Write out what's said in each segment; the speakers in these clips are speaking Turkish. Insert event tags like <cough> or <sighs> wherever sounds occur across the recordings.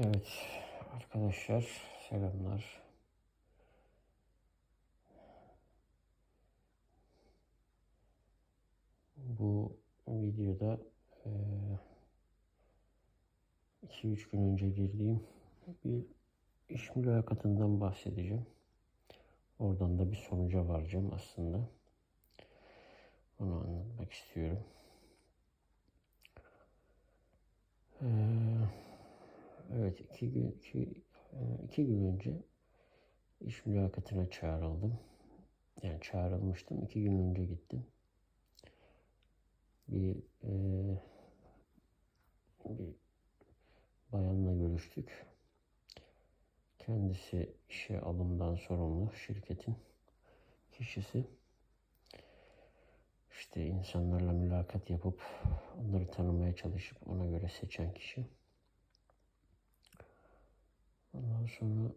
Evet arkadaşlar selamlar. Bu videoda 2-3 gün önce girdiğim bir iş mülakatından bahsedeceğim. Oradan da bir sonuca varacağım aslında. Onu anlatmak istiyorum. Ee, Evet, iki gün, iki, e, iki gün önce iş mülakatına çağrıldım. Yani çağrılmıştım. iki gün önce gittim. Bir, e, bir bayanla görüştük. Kendisi işe alımdan sorumlu şirketin kişisi. İşte insanlarla mülakat yapıp onları tanımaya çalışıp ona göre seçen kişi. Ondan sonra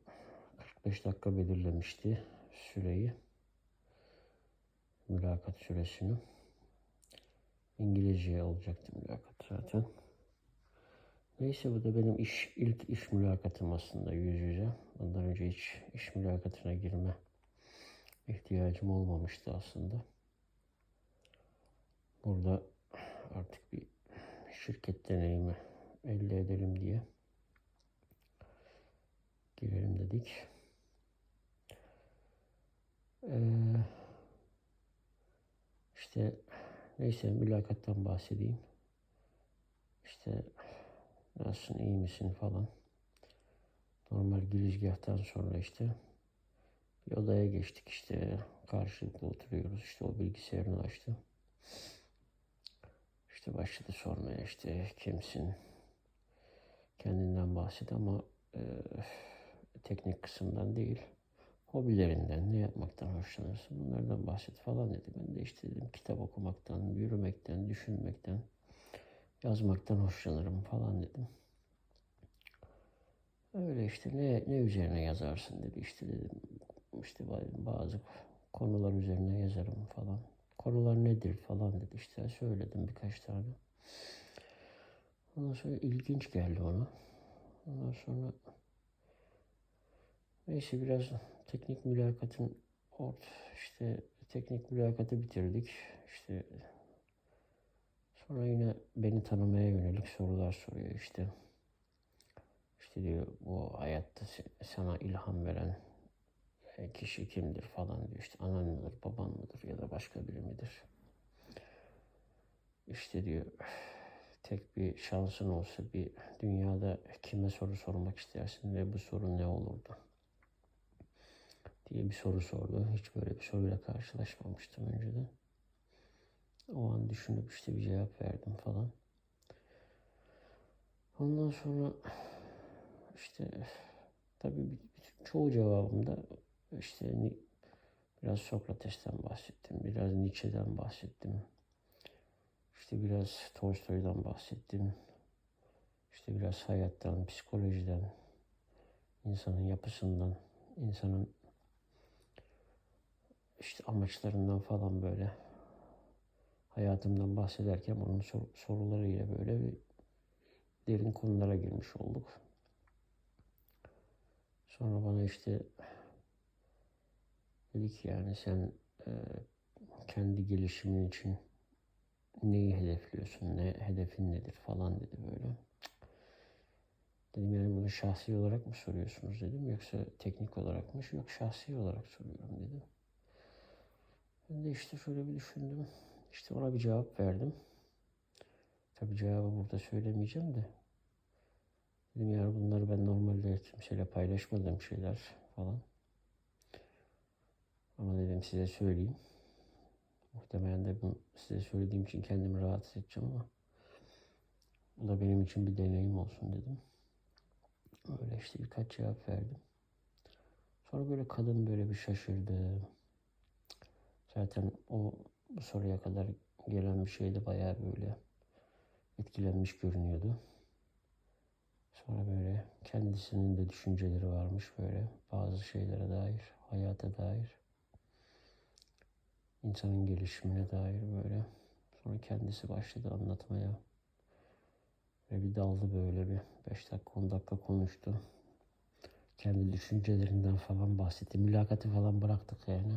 45 dakika belirlemişti süreyi. Mülakat süresini. İngilizceye olacaktı mülakat zaten. Neyse bu da benim iş ilk iş mülakatım aslında yüz yüze. Bundan önce hiç iş mülakatına girme ihtiyacım olmamıştı aslında. Burada artık bir şirket deneyimi elde edelim diye girelim dedik. Ee, işte neyse mülakattan bahsedeyim. İşte nasılsın iyi misin falan. Normal girizgahtan sonra işte bir odaya geçtik işte karşılıklı oturuyoruz işte o bilgisayarını açtı. İşte başladı sormaya işte kimsin kendinden bahset ama e, teknik kısımdan değil, hobilerinden, ne yapmaktan hoşlanırsın bunlardan bahset falan dedi. Ben de işte dedim kitap okumaktan, yürümekten, düşünmekten, yazmaktan hoşlanırım falan dedim. Öyle işte ne, ne üzerine yazarsın dedi işte dedim. işte bazı konular üzerine yazarım falan. Konular nedir falan dedi işte söyledim birkaç tane. Ondan sonra ilginç geldi ona. Ondan sonra Neyse biraz teknik mülakatın ort işte teknik mülakatı bitirdik. İşte sonra yine beni tanımaya yönelik sorular soruyor işte. İşte diyor bu hayatta sana ilham veren kişi kimdir falan diyor. İşte anan mıdır, baban mıdır ya da başka biri midir? İşte diyor tek bir şansın olsa bir dünyada kime soru sormak istersin ve bu soru ne olurdu? Diye bir soru sordu. Hiç böyle bir soruyla karşılaşmamıştım önceden. O an düşünüp işte bir cevap verdim falan. Ondan sonra işte tabii çoğu cevabımda işte biraz Sokrates'ten bahsettim, biraz Nietzsche'den bahsettim. İşte biraz Tolstoy'dan bahsettim. İşte biraz hayattan, psikolojiden, insanın yapısından, insanın işte amaçlarından falan böyle hayatımdan bahsederken onun sor, sorularıyla böyle bir derin konulara girmiş olduk. Sonra bana işte dedi ki yani sen e, kendi gelişimin için neyi hedefliyorsun, ne hedefin nedir falan dedi böyle. Dedim yani bunu şahsi olarak mı soruyorsunuz dedim yoksa teknik olarak mı? Yok şahsi olarak soruyorum dedim. Ben de işte şöyle bir düşündüm. İşte ona bir cevap verdim. Tabi cevabı burada söylemeyeceğim de. Dedim yani bunları ben normalde kimseyle paylaşmadığım şeyler falan. Ama dedim size söyleyeyim. Muhtemelen de bunu size söylediğim için kendimi rahatsız edeceğim ama bu da benim için bir deneyim olsun dedim. Öyle işte birkaç cevap verdim. Sonra böyle kadın böyle bir şaşırdı. Zaten o bu soruya kadar gelen bir şeydi bayağı böyle etkilenmiş görünüyordu. Sonra böyle kendisinin de düşünceleri varmış böyle bazı şeylere dair, hayata dair, insanın gelişimine dair böyle. Sonra kendisi başladı anlatmaya. Ve bir daldı böyle bir 5 dakika 10 dakika konuştu. Kendi düşüncelerinden falan bahsetti. Mülakatı falan bıraktık yani.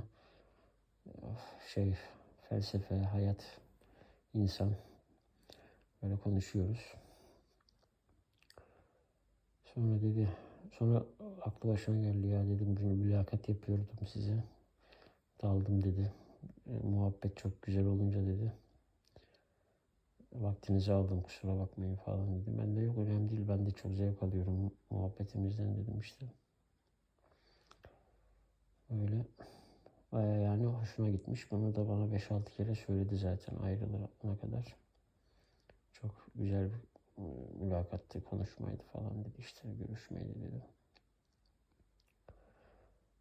Şey felsefe, hayat, insan böyle konuşuyoruz. Sonra dedi, sonra aklı başına geldi ya dedim bir mülakat yapıyordum size. Daldım dedi. E, muhabbet çok güzel olunca dedi. Vaktinizi aldım kusura bakmayın falan dedi. Ben de yok önemli değil ben de çok zevk alıyorum muhabbetimizden dedim işte. Öyle. Hoşuna gitmiş. Bunu da bana 5-6 kere söyledi zaten ayrılana kadar. Çok güzel bir e, mülakattı, konuşmaydı falan dedi işte görüşmeydi dedi.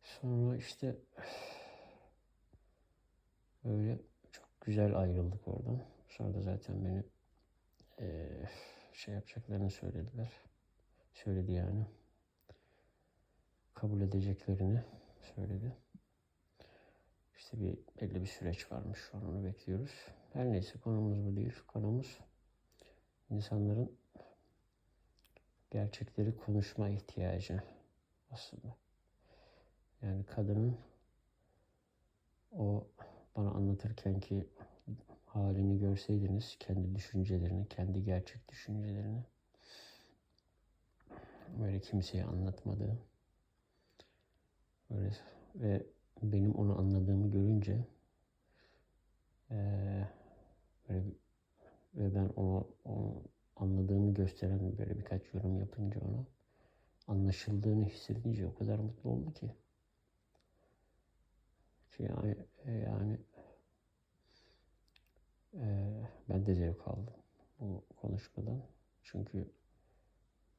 Sonra işte <sighs> öyle çok güzel ayrıldık oradan. Sonra da zaten beni eee, şey yapacaklarını söylediler. Söyledi yani. Kabul edeceklerini söyledi. İşte bir belli bir süreç varmış şu onu bekliyoruz. Her neyse konumuz bu değil. Konumuz insanların gerçekleri konuşma ihtiyacı aslında. Yani kadının o bana anlatırken ki halini görseydiniz, kendi düşüncelerini, kendi gerçek düşüncelerini böyle kimseye anlatmadığı böyle ve benim onu anladığımı görünce bir- ve ben onu, onu anladığımı gösteren böyle birkaç yorum yapınca ona anlaşıldığını hissedince o kadar mutlu oldu ki. Ki yani, e, yani e, ben de zevk aldım bu konuşmadan. Çünkü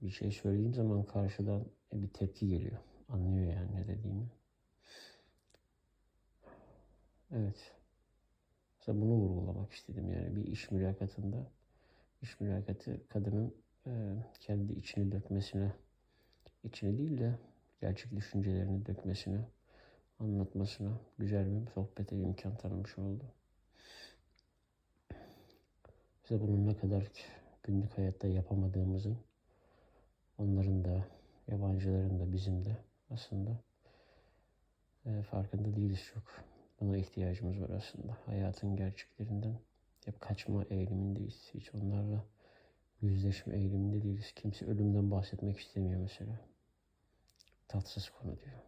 bir şey söylediğim zaman karşıdan e, bir tepki geliyor. Anlıyor yani ne dediğimi. Evet. Mesela bunu vurgulamak istedim yani bir iş mülakatında iş mülakatı kadının e, kendi içini dökmesine içini değil de gerçek düşüncelerini dökmesine anlatmasına güzel bir sohbete imkan tanımış oldu. Bize bunun ne kadar günlük hayatta yapamadığımızın onların da yabancıların da bizim de aslında e, farkında değiliz çok. Buna ihtiyacımız var aslında. Hayatın gerçeklerinden hep kaçma eğilimindeyiz. Hiç onlarla yüzleşme eğiliminde değiliz. Kimse ölümden bahsetmek istemiyor mesela. Tatsız konu diyor.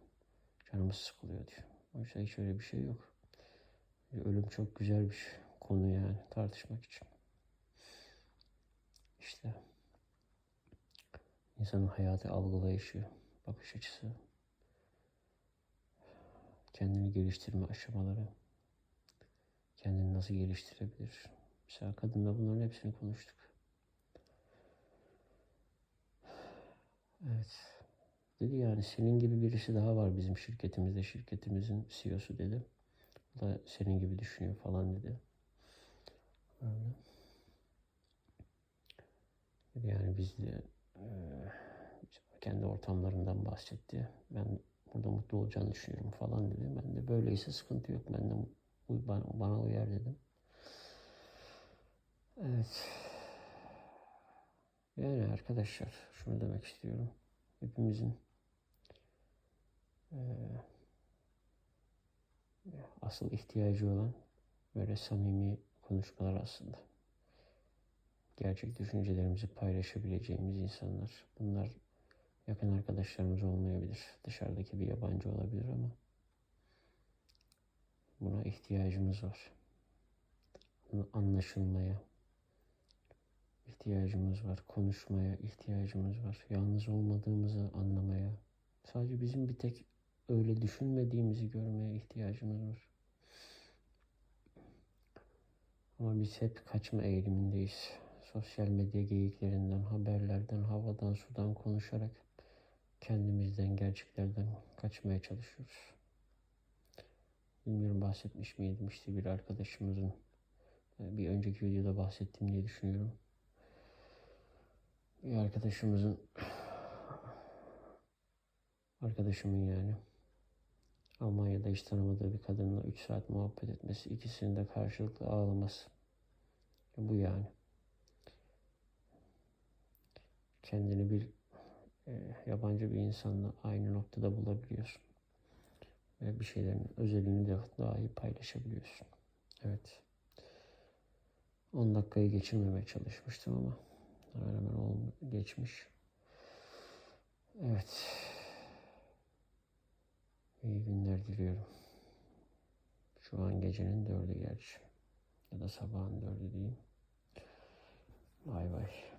Canımız sıkılıyor diyor. Oysa hiç öyle bir şey yok. Ölüm çok güzel bir konu yani tartışmak için. İşte insanın hayatı algılayışı, bakış açısı, kendini geliştirme aşamaları, kendini nasıl geliştirebilir? Mesela kadınla bunların hepsini konuştuk. Evet. Dedi yani senin gibi birisi daha var bizim şirketimizde. Şirketimizin CEO'su dedi. O da senin gibi düşünüyor falan dedi. Öyle. Yani biz de eee, kendi ortamlarından bahsetti. Ben burada mutlu olacağını düşünüyorum falan dedi. Ben de böyleyse sıkıntı yok. Ben de bana, uyar dedim. Evet. Yani arkadaşlar şunu demek istiyorum. Hepimizin eee, asıl ihtiyacı olan böyle samimi konuşmalar aslında. Gerçek düşüncelerimizi paylaşabileceğimiz insanlar. Bunlar yakın arkadaşlarımız olmayabilir. Dışarıdaki bir yabancı olabilir ama buna ihtiyacımız var. Anlaşılmaya ihtiyacımız var. Konuşmaya ihtiyacımız var. Yalnız olmadığımızı anlamaya. Sadece bizim bir tek öyle düşünmediğimizi görmeye ihtiyacımız var. Ama biz hep kaçma eğilimindeyiz. Sosyal medya geyiklerinden, haberlerden, havadan, sudan konuşarak kendimizden, gerçeklerden kaçmaya çalışıyoruz. Bilmiyorum bahsetmiş miydim işte bir arkadaşımızın e, bir önceki videoda bahsettim diye düşünüyorum. Bir arkadaşımızın arkadaşımın yani Almanya'da hiç tanımadığı bir kadınla 3 saat muhabbet etmesi, ikisinin de karşılıklı ağlaması. Bu yani. kendini bir e, yabancı bir insanla aynı noktada bulabiliyorsun. Ve bir şeylerin özelini de daha iyi paylaşabiliyorsun. Evet. 10 dakikayı geçirmemeye çalışmıştım ama hemen hemen geçmiş. Evet. İyi günler diliyorum. Şu an gecenin dördü gerçi. Ya da sabahın dördü diyeyim. Bay bay.